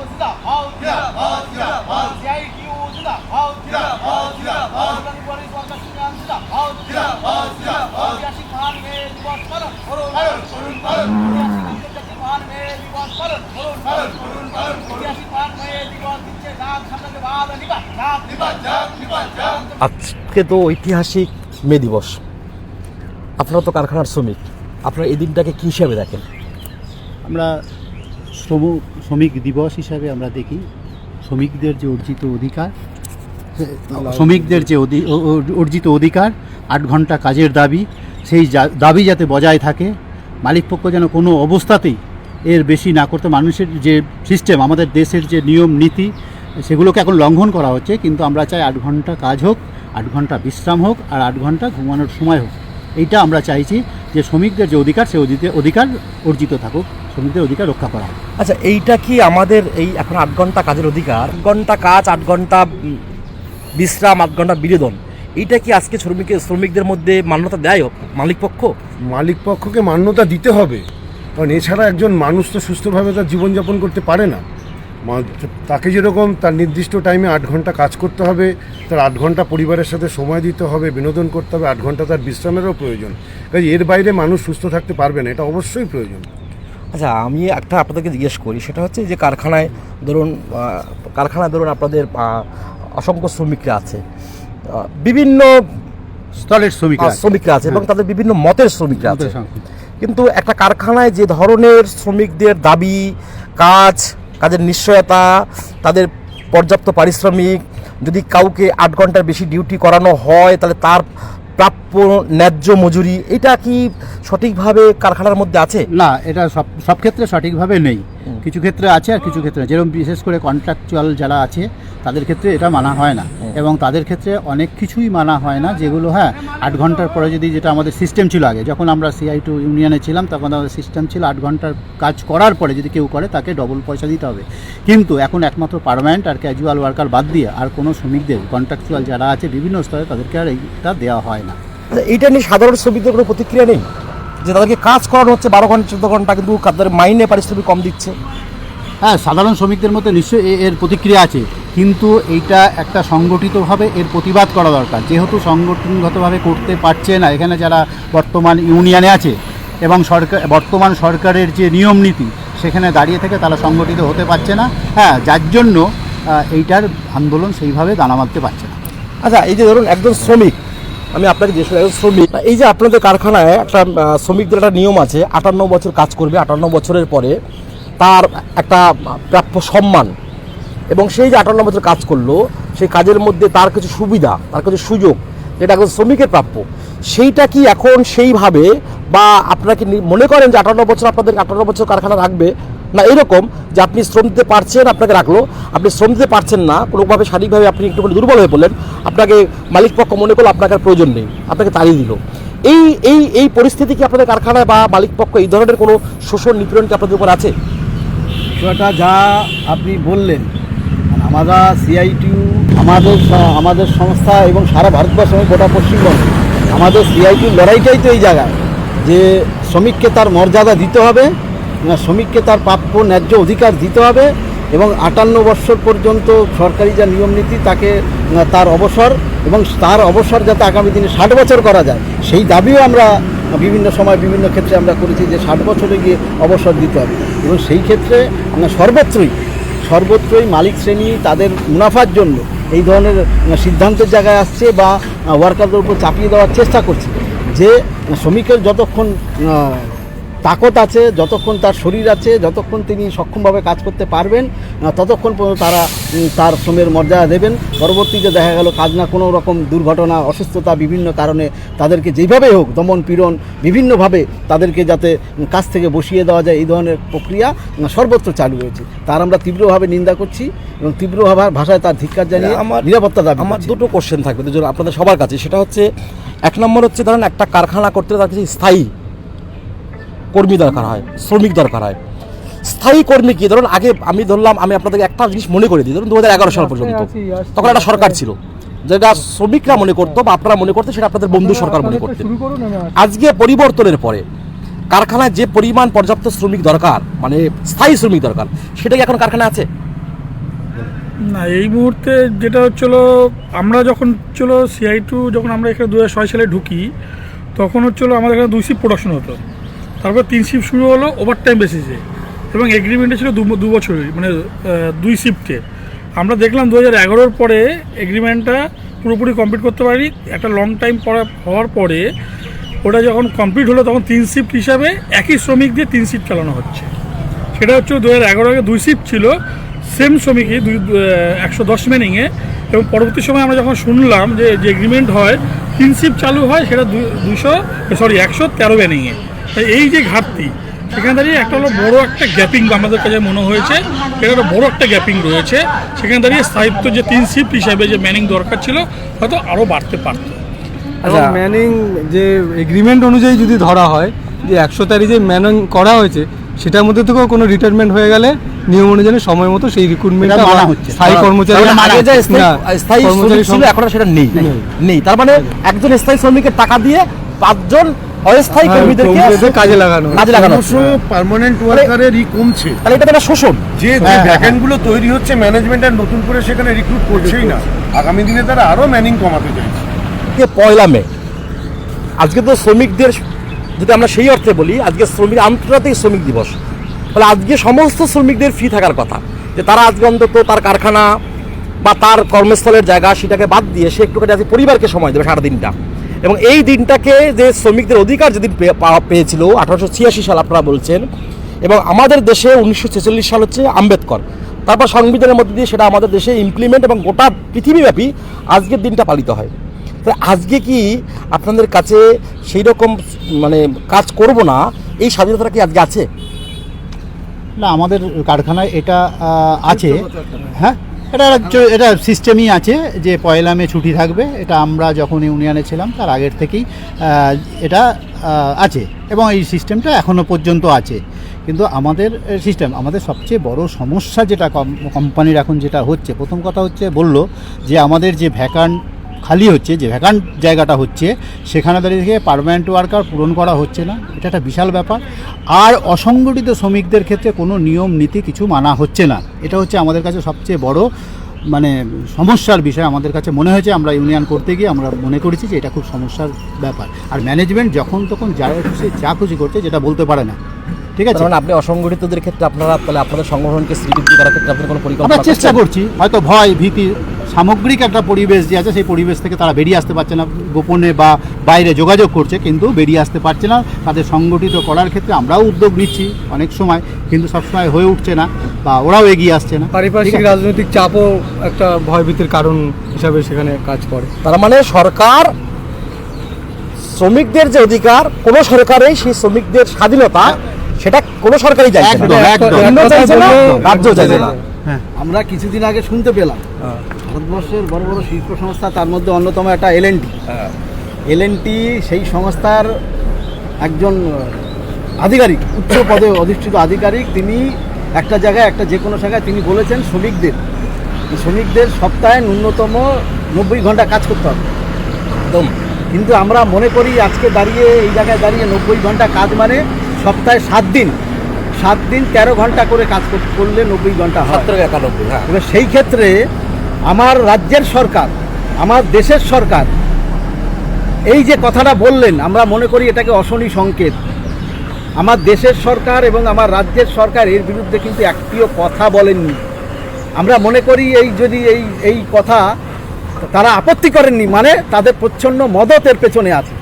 জিন্দাবাদ জিন্দাবাদ সিআইটিউ জিন্দাবাদ জিন্দাবাদ পরিবারের সরকার সিদ্ধান্ত জিন্দাবাদ ঐতিহাসিক মহান মে দিবস পালন করুন ঐতিহাসিক আন্তর্জাতিক মহান মে দিবস পালন করুন ঐতিহাসিক মহান মে দিবস দিচ্ছে নাম সাম্রাজ্যবাদ নিবাস নাম আজকে তো ঐতিহাসিক মে দিবস। আপনারা তো কারখানার শ্রমিক, আপনারা এই দিনটাকে কী হিসাবে দেখেন? আমরা শ্রম, শ্রমিক দিবস হিসাবে আমরা দেখি। শ্রমিকদের যে অর্জিত অধিকার, শ্রমিকদের যে অর্জিত অধিকার, আট ঘণ্টা কাজের দাবি, সেই দাবি যাতে বজায় থাকে মালিকপক্ষ যেন কোনো অবস্থাতেই এর বেশি না করতে, মানুষের যে সিস্টেম আমাদের দেশের যে নিয়ম, নীতি, সেগুলোকে এখন লঙ্ঘন করা হচ্ছে, কিন্তু আমরা চাই আট ঘণ্টা কাজ হোক, আট ঘণ্টা বিশ্রাম হোক, আর আট ঘণ্টা ঘুমানোর সময় হোক। এইটা আমরা চাইছি যে শ্রমিকদের যে অধিকার, সে অধিকার অর্জিত থাকুক। শ্রমিকদের অধিকার রক্ষা করা আচ্ছা এইটা কি আমাদের এই এখন আট ঘণ্টা কাজের অধিকার? আট ঘণ্টা কাজ আট ঘণ্টা বিশ্রাম আট ঘণ্টা বিনোদন এইটা কি আজকে শ্রমিকের শ্রমিকদের মধ্যে মান্যতা দেয় মালিক পক্ষ? মালিক পক্ষকে মান্যতা দিতে হবে কারণ এছাড়া একজন মানুষ তো সুস্থভাবে তার জীবনযাপন করতে পারে না। তাকে যেরকম তার নির্দিষ্ট টাইমে আট ঘণ্টা কাজ করতে হবে তার আট ঘণ্টা পরিবারের সাথে সময় দিতে হবে বিনোদন করতে হবে আট ঘণ্টা তার বিশ্রামেরও প্রয়োজন। কাজে এর বাইরে মানুষ সুস্থ থাকতে পারবে না এটা অবশ্যই প্রয়োজন। আচ্ছা আমি একটা আপনাদেরকে জিজ্ঞেস করি সেটা হচ্ছে যে কারখানায় ধরুন কারখানায় ধরুন আপনাদের অসংখ্য শ্রমিকরা আছে বিভিন্ন স্থলের শ্রমিকরা শ্রমিকরা আছে এবং তাদের বিভিন্ন মতের শ্রমিকরা আছে। কিন্তু একটা কারখানায় যে ধরনের শ্রমিকদের দাবি কাজ কাজের নিশ্চয়তা তাদের পর্যাপ্ত পারিশ্রমিক যদি কাউকে আট ঘণ্টার বেশি ডিউটি করানো হয় তাহলে তার প্রাপ্য ন্যায্য মজুরি, এটা কি সঠিকভাবে কারখানার মধ্যে আছে? না, এটা সব সব ক্ষেত্রে সঠিকভাবে নেই। কিছু ক্ষেত্রে আছে আর কিছু ক্ষেত্রে। যেরকম বিশেষ করে কন্ট্রাকচুয়াল যারা আছে তাদের ক্ষেত্রে এটা মানা হয় না। এবং তাদের ক্ষেত্রে অনেক কিছুই মানা হয় না যেগুলো হ্যাঁ আট ঘণ্টার পরে যদি যেটা আমাদের সিস্টেম ছিল আগে যখন আমরা সিআই টু ইউনিয়নে ছিলাম তখন আমাদের সিস্টেম ছিল আট ঘণ্টার কাজ করার পরে যদি কেউ করে তাকে ডবল পয়সা দিতে হবে। কিন্তু এখন একমাত্র পার্মানেন্ট আর ক্যাজুয়াল ওয়ার্কার বাদ দিয়ে আর কোনো শ্রমিকদের কন্ট্রাকচুয়াল যারা আছে বিভিন্ন স্তরে তাদেরকে আর এইটা দেওয়া হয় না। এটা নিয়ে সাধারণ শ্রমিকদের কোনো প্রতিক্রিয়া নেই? যে তাদেরকে কাজ করানো হচ্ছে বারো ঘণ্টা চোদ্দ ঘণ্টা কিন্তু তাদের মাইনে পারিশ্রমিক কম দিচ্ছে। হ্যাঁ সাধারণ শ্রমিকদের মধ্যে নিশ্চয়ই এর প্রতিক্রিয়া আছে। কিন্তু এইটা একটা সংগঠিতভাবে এর প্রতিবাদ করা দরকার। যেহেতু সংগঠনগতভাবে করতে পারছে না এখানে যারা বর্তমান ইউনিয়নে আছে এবং সরকার বর্তমান সরকারের যে নিয়ম নীতি সেখানে দাঁড়িয়ে থেকে তারা সংগঠিত হতে পারছে না। হ্যাঁ যার জন্য এইটার আন্দোলন সেইভাবে দানা বাঁধতে পারছে না। আচ্ছা এই যে ধরুন একজন শ্রমিক আমি আপনাকে একজন শ্রমিক। এই যে আপনাদের কারখানায় একটা শ্রমিকদের একটা নিয়ম আছে, আটান্ন বছর কাজ করবে, আটান্ন বছরের পরে তার একটা প্রাপ্য সম্মান। এবং সেই যে আটান্ন বছর কাজ করল, সেই কাজের মধ্যে তার কিছু সুবিধা, তার কিছু সুযোগ, যেটা একজন শ্রমিকের প্রাপ্য, সেইটা কি এখন সেইভাবে বা আপনারা কি মনে করেন যে আটান্ন বছর আপনাদের আটান্ন বছর কারখানা রাখবে না, এরকম যে আপনি শ্রম দিতে পারছেন, আপনাকে রাখল। আপনি শ্রম দিতে পারছেন না, কোনোভাবে শারীরিকভাবে আপনি একটুখানি দুর্বল হয়ে পড়লেন, আপনাকে মালিক পক্ষ মনে করল আপনাকে প্রয়োজন নেই, আপনাকে তাড়িয়ে দিল। এই এই এই পরিস্থিতি কি আপনাদের কারখানায় বা মালিক পক্ষ এই ধরনের কোনো শোষণ নিপীড়ন কি আপনাদের উপর আছে? বিষয়টা যা আপনি বললেন আমরা সিআইটিউ আমাদের আমাদের সংস্থা এবং সারা ভারতবর্ষ গোটা পশ্চিমবঙ্গ, আমাদের সিআইটিউ লড়াইটাই তো এই জায়গায়, যে শ্রমিককে তার মর্যাদা দিতে হবে শ্রমিককে তার প্রাপ্য ন্যায্য অধিকার দিতে হবে এবং আটান্ন বৎসর পর্যন্ত সরকারি যা নিয়ম নীতি তাকে তার অবসর এবং তার অবসর যাতে আগামী দিনে ষাট বছর করা যায়, সেই দাবিও আমরা বিভিন্ন সময় বিভিন্ন ক্ষেত্রে আমরা করেছি যে ষাট বছরে গিয়ে অবসর দিতে হবে। এবং সেই ক্ষেত্রে আমরা সর্বত্রই সর্বত্রই মালিক শ্রেণি তাদের মুনাফার জন্য এই ধরনের সিদ্ধান্তের জায়গায় আসছে বা ওয়ার্কারদের উপর চাপিয়ে দেওয়ার চেষ্টা করছে যে শ্রমিকের যতক্ষণ তাকত আছে যতক্ষণ তার শরীর আছে যতক্ষণ তিনি সক্ষমভাবে কাজ করতে পারবেন ততক্ষণ পর্যন্ত তারা তার শ্রমের মর্যাদা দেবেন। পরবর্তীতে দেখা গেল কাজ না কোনো রকম দুর্ঘটনা অসুস্থতা বিভিন্ন কারণে তাদেরকে যেভাবেই হোক দমন পীড়ন বিভিন্নভাবে তাদেরকে যাতে কাজ থেকে বসিয়ে দেওয়া যায় এই ধরনের প্রক্রিয়া সর্বত্র চালু হয়েছে তার আমরা তীব্রভাবে নিন্দা করছি এবং তীব্রভাবে ভাষায় তার ধিক্কার জানিয়ে আমার নিরাপত্তা দাবি আমার দুটো কোশ্চেন থাকবে দুজন আপনাদের সবার কাছে। সেটা হচ্ছে এক নম্বর হচ্ছে ধরেন একটা কারখানা করতে তার কাছে স্থায়ী কর্মী দরকার হয় শ্রমিক দরকার হয়। স্থায়ী কর্মী কি? ধরুন আগে আমি ধরলাম আমি আপনাদেরকে একটা জিনিস মনে করে দিই। ধরুন দু হাজার এগারো সাল পর্যন্ত। তখন একটা সরকার ছিল। যেটা শ্রমিকরা মনে করতো বা আপনারা মনে করতেন সেটা আপনাদের বন্ধু সরকার মনে করতেন। আজকে পরিবর্তনের পরে কারখানায় যে পরিমাণ পর্যাপ্ত শ্রমিক দরকার মানে স্থায়ী শ্রমিক দরকার সেটা কি এখন কারখানা আছে? না এই মুহূর্তে যেটা হচ্ছিল আমরা যখন ছিল সিআই টু যখন আমরা এখানে দু হাজার ছয় সালে ঢুকি তখন হচ্ছিল আমাদের এখানে দুই শিফট প্রোডাকশন হতো। তারপর তিন শিফট শুরু হলো ওভার টাইম বেসিসে এবং এগ্রিমেন্টে ছিল দু বছরের মানে দুই শিফটে আমরা দেখলাম দু হাজার এগারোর পরে এগ্রিমেন্টটা পুরোপুরি কমপ্লিট করতে পারি একটা লং টাইম পড়া, হওয়ার পরে ওটা যখন কমপ্লিট হলো, তখন তিন শিফট হিসাবে একই শ্রমিক দিয়ে তিন শিফট চালানো হচ্ছে। সেটা হচ্ছে দু হাজার এগারো আগে দুই শিফট ছিল সেম শ্রমিকই, দুই একশো দশ মেনিংয়ে এবং পরবর্তী সময় আমরা যখন শুনলাম যে যে এগ্রিমেন্ট হয়, তিন শিফট চালু হয়, সেটা দুশো সরি একশো তেরো মেনিংয়ে তাই এই যে ঘাটতি সেখানে দাঁড়িয়ে একটা হলো বড় একটা গ্যাপিং আমাদের কাছে মনে হয়েছে এটা একটা বড় একটা গ্যাপিং রয়েছে সেখানে দাঁড়িয়ে স্থায়িত্ব যে তিন শিফট হিসাবে যে ম্যানিং দরকার ছিল হয়তো আরও বাড়তে পারতো এবং আচ্ছা। ম্যানিং যে এগ্রিমেন্ট অনুযায়ী যদি ধরা হয় যে একশো তারিখে যে ম্যানিং করা হয়েছে সেটার মধ্যে থেকেও কোনো রিটায়ারমেন্ট হয়ে গেলে নিয়ম অনুযায়ী সময় মতো সেই মানা হচ্ছে। স্থায়ী কর্মচারী আগে যে স্থায়ী- কর্মচারী ছিল এখন সেটা নেই। নেই তার মানে একজন স্থায়ী শ্রমিকের টাকা দিয়ে পাঁচজন অস্থায়ী হ্যাঁ, কর্মীদেরকে কর্মীদের কাজে লাগানো। কাজে লাগানো। পার্মানেন্ট ওয়ার্কারেরই কমছে। তাহলে এটা একটা শোষণ। যে যে ভ্যাকেন্টগুলো তৈরি হচ্ছে ম্যানেজমেন্ট আর নতুন করে সেখানে রিক্রুট করছেই না। আগামী দিনে তারা আরও ম্যানিং কমাতে চাইছে। পয়লা মে। আজকে তো শ্রমিকদের যদি আমরা সেই অর্থে বলি আজকে শ্রমিক আন্তর্জাতিক শ্রমিক দিবস। ফলে আজকে সমস্ত শ্রমিকদের ফ্রি থাকার কথা। যে তারা আজকে অন্তত তার কারখানা বা তার কর্মস্থলের জায়গা সেটাকে বাদ দিয়ে সে একটুখানি আজকে পরিবারকে সময় দেবে সারা দিনটা এবং এই দিনটাকে যে শ্রমিকদের অধিকার যেদিন পেয়েছিল আঠারোশো ছিয়াশি সাল আপনারা বলছেন এবং আমাদের দেশে উনিশশো ছেচল্লিশ সাল হচ্ছে আম্বেদকর। তারপর সংবিধানের মধ্যে দিয়ে সেটা আমাদের দেশে ইমপ্লিমেন্ট এবং গোটা পৃথিবীব্যাপী আজকের দিনটা পালিত হয়। তো আজকে কি আপনাদের কাছে সেই রকম মানে কাজ করব না? এই স্বাধীনতাটা কি আজকে আছে? না আমাদের কারখানায় এটা আছে। হ্যাঁ? এটা এটা সিস্টেমই আছে যে পয়লা মে ছুটি থাকবে, এটা আমরা যখন ইউনিয়নে ছিলাম তার আগের থেকেই এটা আছে এবং এই সিস্টেমটা এখনও পর্যন্ত আছে। কিন্তু আমাদের সিস্টেম আমাদের সবচেয়ে বড় সমস্যা যেটা কম- কোম্পানির এখন যেটা হচ্ছে, প্রথম কথা হচ্ছে বলল যে আমাদের যে ভ্যাকান্ট খালি হচ্ছে যে ভ্যাকান্ট জায়গাটা হচ্ছে সেখানে দাঁড়িয়ে থেকে পারমানেন্ট ওয়ার্কার পূরণ করা হচ্ছে না। এটা একটা বিশাল ব্যাপার। আর অসংগঠিত শ্রমিকদের ক্ষেত্রে কোনো নিয়ম নীতি কিছু মানা হচ্ছে না। এটা হচ্ছে আমাদের কাছে সবচেয়ে বড় মানে সমস্যার বিষয়। আমাদের কাছে মনে হয়েছে আমরা ইউনিয়ন করতে গিয়ে আমরা মনে করেছি যে এটা খুব সমস্যার ব্যাপার। আর ম্যানেজমেন্ট যখন তখন যা খুশি যা খুশি করছে যেটা বলতে পারে না। ঠিক আছে? মানে আপনি অসংগঠিতদের ক্ষেত্রে আপনারা তাহলে আপনাদের সংগঠনকে শ্রীবৃদ্ধি করার ক্ষেত্রে আপনাদের কোনো পরিকল্পনা চেষ্টা করছি। হয়তো ভয় ভীতি সামগ্রিক একটা পরিবেশ যে আছে সেই পরিবেশ থেকে তারা বেরিয়ে আসতে পারছে না। গোপনে বা বাইরে যোগাযোগ করছে কিন্তু বেরিয়ে আসতে পারছে না। তাদের সংগঠিত করার ক্ষেত্রে আমরাও উদ্যোগ নিচ্ছি অনেক সময় কিন্তু সবসময় হয়ে উঠছে না বা ওরাও এগিয়ে আসছে না। পারিপার্শ্বিক রাজনৈতিক চাপও একটা ভয়ভীতির কারণ হিসাবে সেখানে কাজ করে। তার মানে সরকার শ্রমিকদের যে অধিকার কোনো সরকারেই সেই শ্রমিকদের স্বাধীনতা সেটা কোনো সরকারই চাইছে না। একদম, একদম। কেন্দ্র চাইছে না। রাজ্য চাইছে না। আমরা কিছুদিন আগে শুনতে পেলাম ভারতবর্ষের বড় বড় শিল্প সংস্থা তার মধ্যে অন্যতম একটা এলএনটি এলএনটি সেই সংস্থার একজন আধিকারিক উচ্চ পদে অধিষ্ঠিত আধিকারিক তিনি একটা জায়গায় একটা যে কোনো জায়গায় তিনি বলেছেন শ্রমিকদের। যে শ্রমিকদের সপ্তাহে ন্যূনতম নব্বই ঘণ্টা কাজ করতে হবে। একদম। কিন্তু আমরা মনে করি আজকে দাঁড়িয়ে এই জায়গায় দাঁড়িয়ে নব্বই ঘণ্টা কাজ মানে সপ্তাহে সাত দিন সাত দিন তেরো ঘণ্টা করে কাজ কর- করলে নব্বই ঘণ্টা হয়। সত্তর একানব্বই হ্যাঁ। এবার সেই ক্ষেত্রে আমার রাজ্যের সরকার আমার দেশের সরকার এই যে কথাটা বললেন আমরা মনে করি এটাকে অশনি সংকেত। আমার দেশের সরকার এবং আমার রাজ্যের সরকার এর বিরুদ্ধে কিন্তু একটিও কথা বলেননি। আমরা মনে করি এই যদি এই এই কথা তারা আপত্তি করেননি মানে তাদের প্রচ্ছন্ন মদতের পেছনে আছে।